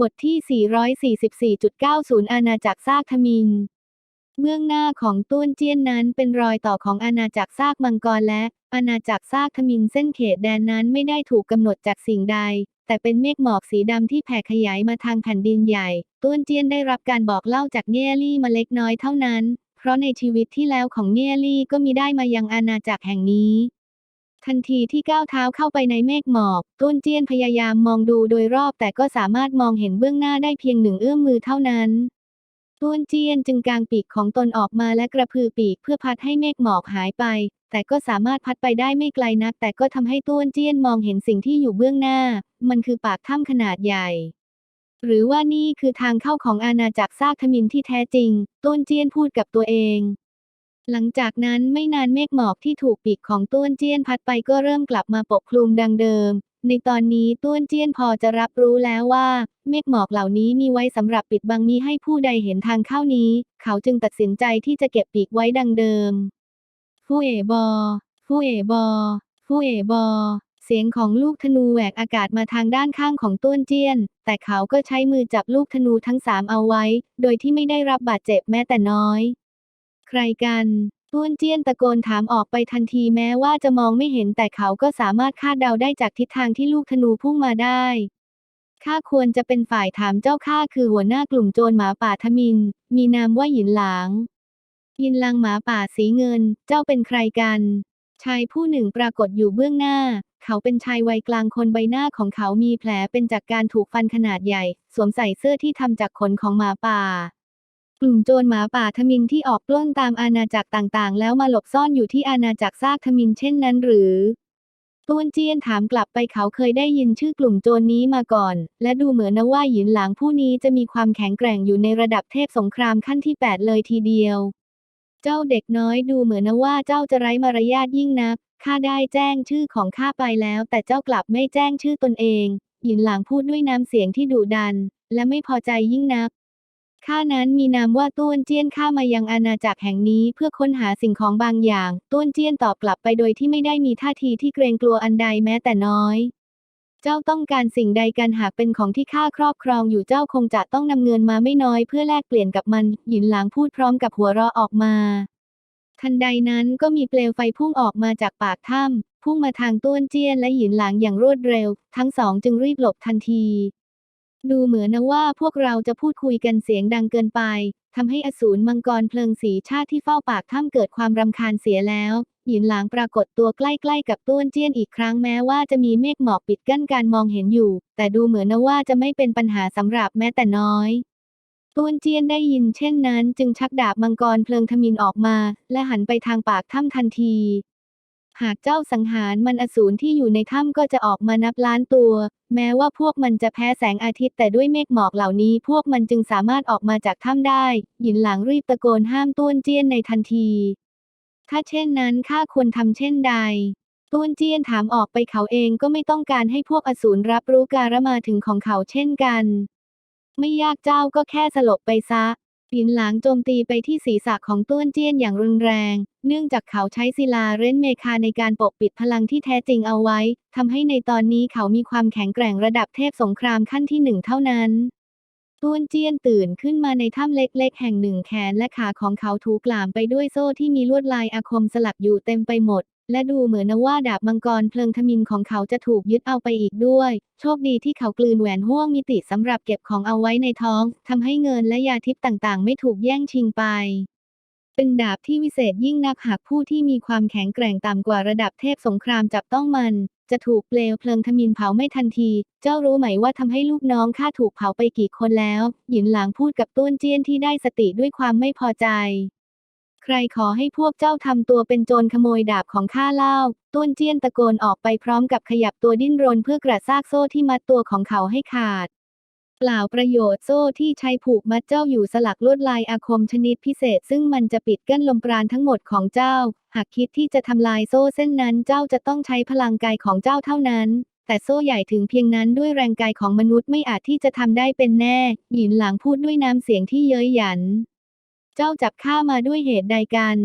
บทที่ 444.90 อาณาจักรซากทมินเบื้องหน้าของต้วนเจี้ยนนั้นเป็นรอยต่อของอาณาจักรซากมังกรและ อาณาจักรซากทมินเส้นเขตแดนนั้นไม่ได้ถูกกำหนดจากสิ่งใด แต่เป็นเมฆหมอกสีดำที่แผ่ขยายมาทางแผ่นดินใหญ่ต้วนเจี้ยนได้รับการบอกเล่าจากเนียลี่มาเล็กน้อยเท่านั้น เพราะในชีวิตที่แล้วของเนียลี่ก็มีได้มายังอาณาจักรแห่งนี้ ทันทีที่ก้าวเท้าเข้าไปในเมฆหมอกต้นเจี้ยนพยายามมองดูโดยรอบแต่ก็สามารถมองเห็นเบื้องหน้าได้เพียงหนึ่งเอื้อมมือเท่านั้นต้วนเจี้ยนจึงกางปีกของตนออกมาและกระพือปีกเพื่อพัดให้เมฆหมอกหายไป แต่ก็สามารถพัดไปได้ไม่ไกลนัก แต่ก็ทำให้ต้วนเจี้ยนมองเห็นสิ่งที่อยู่เบื้องหน้า มันคือปากถ้ำขนาดใหญ่ หรือว่านี่คือทางเข้าของอาณาจักรซากทมินที่แท้จริงต้วนเจี้ยนพูดกับตัวเอง หลังจากนั้นไม่นานเมฆหมอกที่ถูกปีกของต้วนเจี้ยนพัดไปก็เริ่มกลับมาปกคลุมดังเดิม ในตอนนี้ต้วนเจี้ยนพอจะรับรู้แล้วว่า เมฆหมอกเหล่านี้มีไว้สำหรับปิดบังมิให้ผู้ใดเห็นทางเข้านี้ เขาจึงตัดสินใจที่จะเก็บปีกไว้ดังเดิมฟูเอบอฟูเอบอฟูเอบอ เสียงของลูกธนูแหวกอากาศมาทางด้านข้างของต้วนเจี้ยน แต่เขาก็ใช้มือจับลูกธนูทั้งสามเอาไว้ โดยที่ไม่ได้รับบาดเจ็บแม้แต่น้อย ใครกันต้วนเจี้ยนตะโกนถามออกไปทันทีแม้ว่าจะมองไม่เห็นแต่เขาก็สามารถคาดเดาได้จากทิศทางที่ลูกธนูพุ่งมาได้ข้าควรจะเป็นฝ่ายถามเจ้าข้าคือหัวหน้ากลุ่มโจรหมาป่าทมิน มีนามว่าหยินหลาง ยินลังหมาป่าสีเงิน เจ้าเป็นใครกัน ชายผู้หนึ่งปรากฏอยู่เบื้องหน้า เขาเป็นชายวัยกลางคนใบหน้าของเขามีแผลเป็นจากการถูกฟันขนาดใหญ่ สวมใส่เสื้อที่ทำจากขนของหมาป่า กลุ่มโจรหมาป่าทมินที่ออกปล้นตามอาณาจักรต่างๆ แล้วมาหลบซ่อนอยู่ที่อาณาจักรซากทมินเช่นนั้นหรือต้วนเจี้ยนถามกลับไปเขาเคยได้ยินชื่อกลุ่มโจรนี้มาก่อน และดูเหมือนนะว่าหยินหลางผู้นี้จะมีความแข็งแกร่งอยู่ในระดับเทพสงครามขั้นที่ 8 เลยทีเดียว เจ้าเด็กน้อยดูเหมือนนะว่าเจ้าจะไร้มารยาทยิ่งนัก ข้าได้แจ้งชื่อของข้าไปแล้ว แต่เจ้ากลับไม่แจ้งชื่อตนเอง หยินหลางพูดด้วยน้ำเสียงที่ดุดัน และไม่พอใจยิ่งนัก ข้านั้นมีนามว่าต้วนเจี้ยนข้ามายังอาณาจักรแห่งนี้เพื่อค้นหาสิ่งของบางอย่างต้วนเจี้ยนตอบกลับไปโดยที่ไม่ได้มีท่าทีที่เกรงกลัวอันใดแม้แต่น้อย เจ้าต้องการสิ่งใดกันหากเป็นของที่ข้าครอบครองอยู่เจ้าคงจะต้องนำเงินมาไม่น้อยเพื่อแลกเปลี่ยนกับมัน หยินหลางพูดพร้อมกับหัวเราะออกมา ทันใดนั้นก็มีเปลวไฟพุ่งออกมาจากปากถ้ำพุ่งมาทางต้วนเจี้ยนและหยินหลางอย่างรวดเร็ว ทั้งสองจึงรีบหลบทันที ดูเหมือนนะว่าพวกเราจะพูดคุยกันเสียงดังเกินไปทำให้อสูรมังกรเพลิงสีชาติที่เฝ้าปากถ้ำเกิดความรำคาญเสียแล้ว หยินหลางปรากฏตัวใกล้ๆกับต้วนเจี้ยนอีกครั้งแม้ว่าจะมีเมฆหมอกปิดกั้นการมองเห็นอยู่ แต่ดูเหมือนนะว่าจะไม่เป็นปัญหาสำหรับแม้แต่น้อยต้วนเจี้ยนได้ยินเช่นนั้น จึงชักดาบมังกรเพลิงทมินออกมา และหันไปทางปากถ้ำทันที หากเจ้าสังหารมันอสูรที่อยู่ในถ้ำก็จะออกมานับล้านตัว แม้ว่าพวกมันจะแพ้แสงอาทิตย์แต่ด้วยเมฆหมอกเหล่านี้ พวกมันจึงสามารถออกมาจากถ้ำได้ หยินหลังรีบตะโกนห้ามต้วนเจี้ยนในทันที ถ้าเช่นนั้นข้าควรทำเช่นใดต้วนเจี้ยนถามออกไปเขาเองก็ไม่ต้องการให้พวกอสูรรับรู้การมาถึงของเขาเช่นกัน ไม่ยากเจ้าก็แค่สลบไปซะ หินหลางโจมตีไปที่ศีรษะของต้วนเจี้ยนอย่างรุนแรง เนื่องจากเขาใช้ศิลาเร้นเมคาในการปกปิดพลังที่แท้จริงเอาไว้ทำให้ในตอนนี้เขามีความแข็งแกร่งระดับเทพสงครามขั้นที่หนึ่งเท่านั้นต้วนเจี้ยนตื่นขึ้นมาในถ้ำเล็กๆ แห่งหนึ่งแขนและขาของเขาถูกกล่ามไปด้วยโซ่ที่มีลวดลายอาคมสลักอยู่เต็มไปหมด และดูเหมือนนะว่าดาบมังกรเพลิงทมินของเขาจะถูกยึดเอาไปอีกด้วย โชคดีที่เขากลืนแหวนห้วงมิติสำหรับเก็บของเอาไว้ในท้อง ทำให้เงินและยาทิพย์ต่างๆ ไม่ถูกแย่งชิงไป เป็นดาบที่วิเศษยิ่งนักหากผู้ที่มีความแข็งแกร่งต่ำกว่าระดับเทพสงครามจับต้องมัน จะถูกเปลวเพลิงทมินเผาไม่ทันที เจ้ารู้ไหมว่าทำให้ลูกน้องข้าถูกเผาไปกี่คนแล้ว หยินหลางพูดกับต้วนเจี้ยนที่ได้สติด้วยความไม่พอใจ รขอให้พวกเจ้าทำตัวเป็นโจรขโมยดาบของข้าเล่า ต้วนเจี้ยนตะโกนออกไปพร้อมกับขยับตัวดิ้นรนเพื่อกระซากโซ่ที่มัดตัวของเขาให้ขาด เปล่าประโยชน์โซ่ที่ใช้ผูกมัดเจ้าอยู่สลักลวดลายอาคมชนิดพิเศษ ซึ่งมันจะปิดกั้นลมปราณทั้งหมดของเจ้า หากคิดที่จะทำลายโซ่เส้นนั้นเจ้าจะต้องใช้พลังกายของเจ้าเท่านั้นแต่โซ่ใหญ่ถึงเพียงนั้นด้วยแรงกายของมนุษย์ไม่อาจที่จะทำได้เป็นแน่ หยินหลางพูดด้วยน้ำเสียงที่เย้ยหยัน เจ้าจับข้ามาด้วยเหตุใดกัน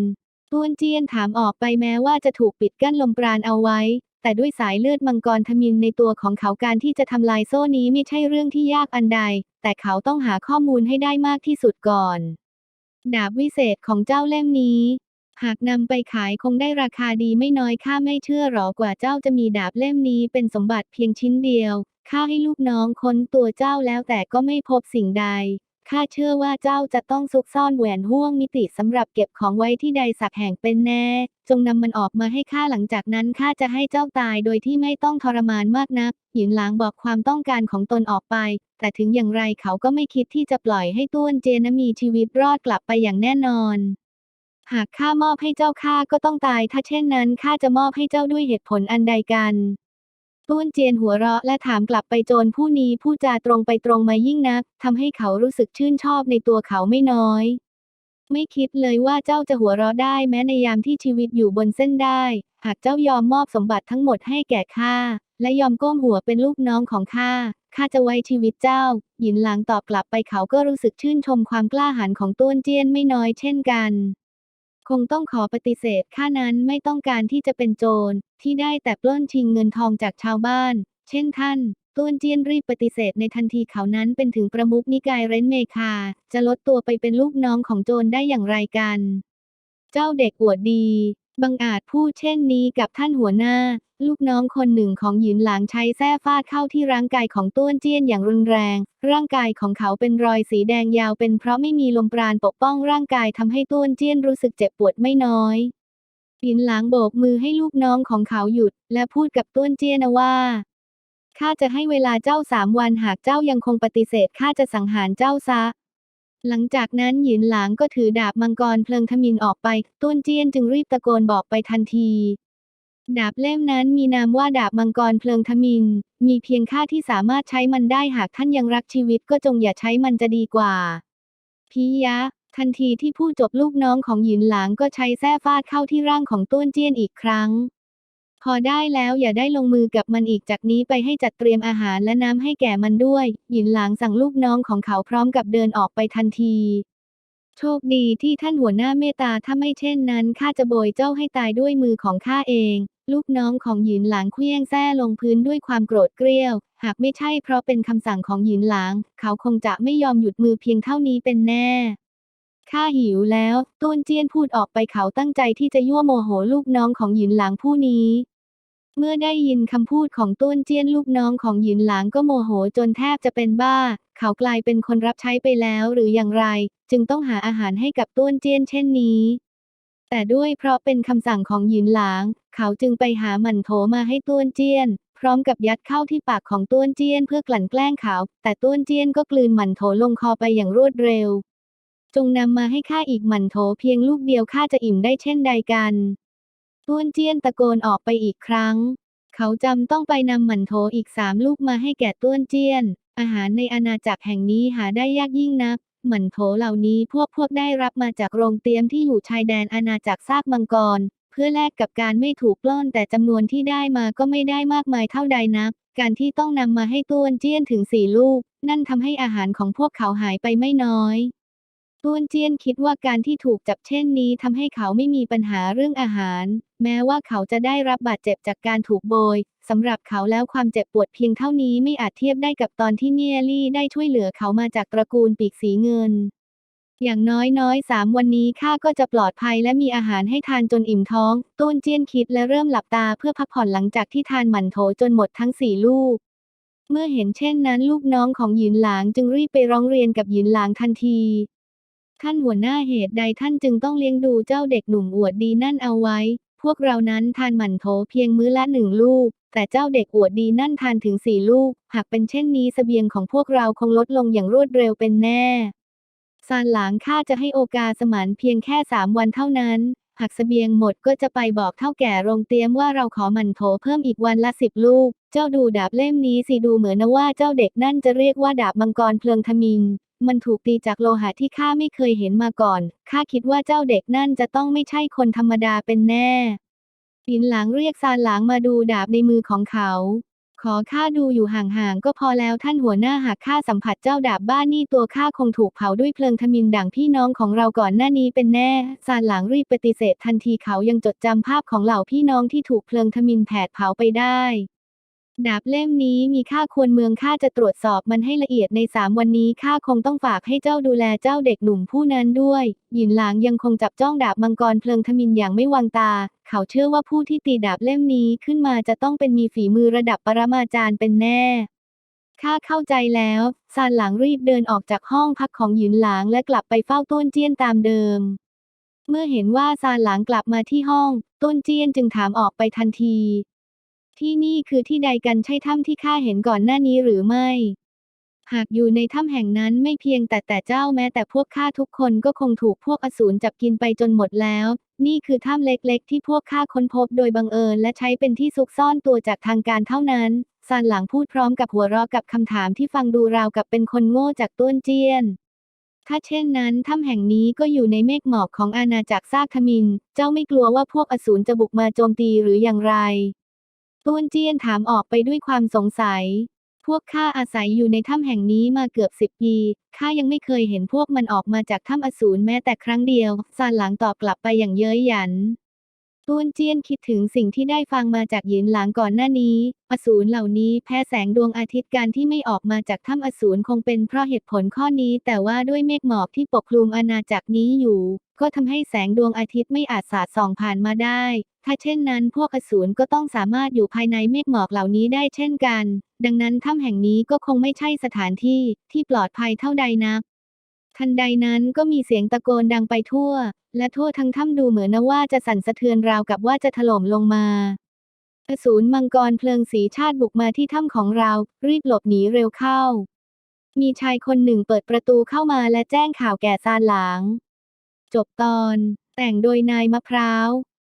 ต้วนเจี้ยนถามออกไปแม้ว่าจะถูกปิดกั้นลมปราณเอาไว้ แต่ด้วยสายเลือดมังกรทมินในตัวของเขาการที่จะทำลายโซ่นี้ไม่ใช่เรื่องที่ยากอันใด แต่เขาต้องหาข้อมูลให้ได้มากที่สุดก่อน ดาบวิเศษของเจ้าเล่มนี้ หากนำไปขายคงได้ราคาดีไม่น้อยข้าไม่เชื่อหรอกว่าเจ้าจะมีดาบเล่มนี้เป็นสมบัติเพียงชิ้นเดียวข้าให้ลูกน้องค้นตัวเจ้าแล้วแต่ก็ไม่พบสิ่งใด ข้าเชื่อว่าเจ้าจะต้องซุกซ่อนแหวนห่วงมิติสำหรับเก็บของไว้ที่ใดสักแห่งเป็นแน่ จงนำมันออกมาให้ข้าหลังจากนั้นข้าจะให้เจ้าตายโดยที่ไม่ต้องทรมานมากนักหยินหลางบอกความต้องการของตนออกไป แต่ถึงอย่างไรเขาก็ไม่คิดที่จะปล่อยให้ต้วนเจนมีชีวิตรอดกลับไปอย่างแน่นอนหากข้ามอบให้เจ้าข้าก็ต้องตาย ถ้าเช่นนั้นข้าจะมอบให้เจ้าด้วยเหตุผลอันใดกัน ต้วนเจียนหัวเราะและถามกลับไปโจรผู้นี้พูดจาตรงไปตรงมายิ่งนักทำให้เขารู้สึกชื่นชอบในตัวเขาไม่น้อย ไม่คิดเลยว่าเจ้าจะหัวเราะได้แม้ในยามที่ชีวิตอยู่บนเส้นได้ หากเจ้ายอมมอบสมบัติทั้งหมดให้แก่ข้า และยอมก้มหัวเป็นลูกน้องของข้าข้าจะไว้ชีวิตเจ้า หยินหลางตอบกลับไปเขาก็รู้สึกชื่นชมความกล้าหาญของต้วนเจียนไม่น้อยเช่นกัน คงต้องขอปฏิเสธข้านั้นไม่ต้องการที่จะเป็นโจร ที่ได้แต่ปล้นชิงเงินทองจากชาวบ้าน เช่นท่านต้วนเจียนรีบปฏิเสธในทันทีเขานั้นเป็นถึงประมุขนิกายเรนเมคา จะลดตัวไปเป็นลูกน้องของโจรได้อย่างไรกัน เจ้าเด็กอวดดี บังอาจพูดเช่นนี้กับท่านหัวหน้า ลูกน้องคนหนึ่งของหยินหลางใช้แส้ฟาดเข้าที่ร่างกายของต้วนเจี้ยนอย่างรุนแรง ร่างกายของเขาเป็นรอยสีแดงยาวเป็นเพราะไม่มีลมปราณปกป้องร่างกายทำให้ต้วนเจี้ยนรู้สึกเจ็บปวดไม่น้อยหยินหลางโบกมือให้ลูกน้องของเขาหยุด และพูดกับต้วนเจี้ยนว่าข้าจะให้เวลาเจ้าสามวันหากเจ้ายังคงปฏิเสธข้าจะสังหารเจ้าซะ หลังจากนั้นหยินหลางก็ถือดาบมังกรเพลิงทมินออกไปต้วนเจี้ยนจึงรีบตะโกนบอกไปทันที ดาบเล่มนั้นมีนามว่าดาบมังกรเพลิงทมิน มีเพียงข้าที่สามารถใช้มันได้หากท่านยังรักชีวิตก็จงอย่าใช้มันจะดีกว่า พิยะ ทันทีที่พูดจบลูกน้องของหยินหลางก็ใช้แส้ฟาดเข้าที่ร่างของต้วนเจี้ยนอีกครั้ง พอได้แล้วอย่าได้ลงมือกับมันอีกจากนี้ไปให้จัดเตรียมอาหารและน้ำให้แก่มันด้วย หยินหลางสั่งลูกน้องของเขาพร้อมกับเดินออกไปทันที โชคดีที่ท่านหัวหน้าเมตตาถ้าไม่เช่นนั้นข้าจะโบยเจ้าให้ตายด้วยมือของข้าเอง ลูกน้องของหยินหลางเคลี้ยงแส้ลงพื้นด้วยความโกรธเกรี้ยว หากไม่ใช่เพราะเป็นคำสั่งของหยินหลาง เขาคงจะไม่ยอมหยุดมือเพียงเท่านี้เป็นแน่ข้าหิวแล้วต้วนเจี้ยนพูดออกไปเขาตั้งใจที่จะยั่วโมโหลูกน้องของหยินหลางผู้นี้ เมื่อได้ยินคำพูดของต้วนเจี้ยนลูกน้องของหยินหลางก็โมโหจนแทบจะเป็นบ้า เขากลายเป็นคนรับใช้ไปแล้วหรืออย่างไร จึงต้องหาอาหารให้กับต้วนเจี้ยนเช่นนี้ แต่ด้วยเพราะเป็นคำสั่งของหยินหลาง เขาจึงไปหาหมันโถมาให้ต้วนเจี้ยน พร้อมกับยัดเข้าที่ปากของต้วนเจี้ยนเพื่อกลั่นแกล้งเขา แต่ต้วนเจี้ยนก็กลืนหมันโถลงคอไปอย่างรวดเร็ว จงนำมาให้ข้าอีกหมันโถเพียงลูกเดียวข้าจะอิ่มได้เช่นใดกัน ต้วนเจี้ยนตะโกนออกไปอีกครั้ง เขาจำต้องไปนำหมันโถอีกสามลูกมาให้แก่ต้วนเจี้ยน อาหารในอาณาจักรแห่งนี้หาได้ยากยิ่งนัก หมันโถเหล่านี้พวกพวกได้รับมาจากโรงเตรียมที่อยู่ชายแดนอาณาจักรซากมังกร เพื่อแลกกับการไม่ถูกปล้นแต่จำนวนที่ได้มาก็ไม่ได้มากมายเท่าใดนัก การที่ต้องนำมาให้ต้วนเจี้ยนถึงสี่ลูก นั่นทำให้อาหารของพวกเขาหายไปไม่น้อยต้วนเจี้ยนคิดว่าการที่ถูกจับเช่นนี้ทำให้เขาไม่มีปัญหาเรื่องอาหาร แม้ว่าเขาจะได้รับบาดเจ็บจากการถูกโบยสำหรับเขาแล้วความเจ็บปวดเพียงเท่านี้ไม่อาจเทียบได้กับตอนที่เนียลี่ได้ช่วยเหลือเขามาจากตระกูลปีกสีเงิน อย่างน้อยน้อยสามวันนี้ข้าก็จะปลอดภัยและมีอาหารให้ทานจนอิ่มท้อง ตุ้นเจี้ยนคิดและเริ่มหลับตาเพื่อพักผ่อนหลังจากที่ทานหมันโถจนหมดทั้งสี่ลูก เมื่อเห็นเช่นนั้นลูกน้องของหยินหลางจึงรีบไปร้องเรียนกับหยินหลางทันทีท่านหัวหน้าเหตุใดท่านจึงต้องเลี้ยงดูเจ้าเด็กหนุ่มอวดดีนั่นเอาไว้ วกเรานั้นทานหมั่นโถเพียงมื้อละหนึ่งลูก แต่เจ้าเด็กอวดดีนั่นทานถึงสี่ลูก หากเป็นเช่นนี้สเสบียงของพวกเราคงลดลงอย่างรวดเร็วเป็นแน่ซานหลางข้าจะให้โอกาสมานเพียงแค่สามวันเท่านั้น หากสเสบียงหมดก็จะไปบอกเท่าแก่โรงเตียมว่าเราขอหมั่นโถเพิ่มอีกวันละสิบลูก เจ้าดูดาบเล่มนี้สิดูเหมือนนะว่าเจ้าเด็กนั่นจะเรียกว่าดาบมังกรเพลิงทมิน มันถูกตีจากโลหะที่ข้าไม่เคยเห็นมาก่อน ข้าคิดว่าเจ้าเด็กนั่นจะต้องไม่ใช่คนธรรมดาเป็นแน่หินหลางเรียกซานหลางมาดูดาบในมือของเขา ขอข้าดูอยู่ห่างๆก็พอแล้วท่านหัวหน้าหากข้าสัมผัสเจ้าดาบบ้านนี่ตัวข้าคงถูกเผาด้วยเพลิงทมินดังพี่น้องของเราก่อนหน้านี้เป็นแน่ ซานหลางรีบปฏิเสธทันทีเขายังจดจำภาพของเหล่าพี่น้องที่ถูกเพลิงทมินแผดเผาไปได้ ดาบเล่มนี้มีค่าควรเมืองข้าจะตรวจสอบมันให้ละเอียดในสามวันนี้ข้าคงต้องฝากให้เจ้าดูแลเจ้าเด็กหนุ่มผู้นั้นด้วย หยินหลางยังคงจับจ้องดาบมังกรเพลิงทมินอย่างไม่วางตา เขาเชื่อว่าผู้ที่ตีดาบเล่มนี้ขึ้นมาจะต้องเป็นมีฝีมือระดับปรมาจารย์เป็นแน่ข้าเข้าใจแล้วซานหลางรีบเดินออกจากห้องพักของหยินหลางและกลับไปเฝ้าต้นเจี้ยนตามเดิม เมื่อเห็นว่าซานหลางกลับมาที่ห้อง ต้นเจี้ยนจึงถามออกไปทันที ที่นี่คือที่ใดกันใช่ถ้ำที่ข้าเห็นก่อนหน้านี้หรือไม่ หากอยู่ในถ้ำแห่งนั้นไม่เพียงแต่แต่เจ้าแม้แต่พวกข้าทุกคนก็คงถูกพวกอสูรจับกินไปจนหมดแล้ว นี่คือถ้ำเล็กๆ ที่พวกข้าค้นพบโดยบังเอิญและใช้เป็นที่ซุกซ่อนตัวจากทางการเท่านั้นซานหลังพูดพร้อมกับหัวเราะกับคำถามที่ฟังดูราวกับเป็นคนโง่จากต้วนเจี้ยนถ้าเช่นนั้นถ้ำแห่งนี้ก็อยู่ในเมฆหมอกของอาณาจักรซากทมิน เจ้าไม่กลัวว่าพวกอสูรจะบุกมาโจมตีหรืออย่างไร ต้วนเจี้ยนถามออกไปด้วยความสงสัย พวกข้าอาศัยอยู่ในถ้ำแห่งนี้มาเกือบสิบปี ข้ายังไม่เคยเห็นพวกมันออกมาจากถ้ำอสูรแม้แต่ครั้งเดียว ซานหลังตอบกลับไปอย่างเย้ยหยันต้วนเจี้ยนคิดถึงสิ่งที่ได้ฟังมาจากหยินหลางก่อนหน้านี้ อสูรเหล่านี้แพ้แสงดวงอาทิตย์การที่ไม่ออกมาจากถ้ำอสูรคงเป็นเพราะเหตุผลข้อนี้ แต่ว่าด้วยเมฆหมอกที่ปกคลุมอาณาจักรนี้อยู่ ก็ทำให้แสงดวงอาทิตย์ไม่อาจสาดส่องผ่านมาได้ ถ้าเช่นนั้นพวกอสูรก็ต้องสามารถอยู่ภายในเมฆหมอกเหล่านี้ได้เช่นกัน ดังนั้นถ้ำแห่งนี้ก็คงไม่ใช่สถานที่ที่ปลอดภัยเท่าใดนัก ทันใดนั้นก็มีเสียงตะโกนดังไปทั่ว และทั่วทั้งถ้ำดูเหมือนนะว่าจะสั่นสะเทือนราวกับว่าจะถล่มลงมาอสูรมังกรเพลิงสีชาติบุกมาที่ถ้ำของเรา รีบหลบหนีเร็วเข้า มีชายคนหนึ่งเปิดประตูเข้ามาและแจ้งข่าวแก่ซานหลาง จบตอน แต่งโดยนายมะพร้าว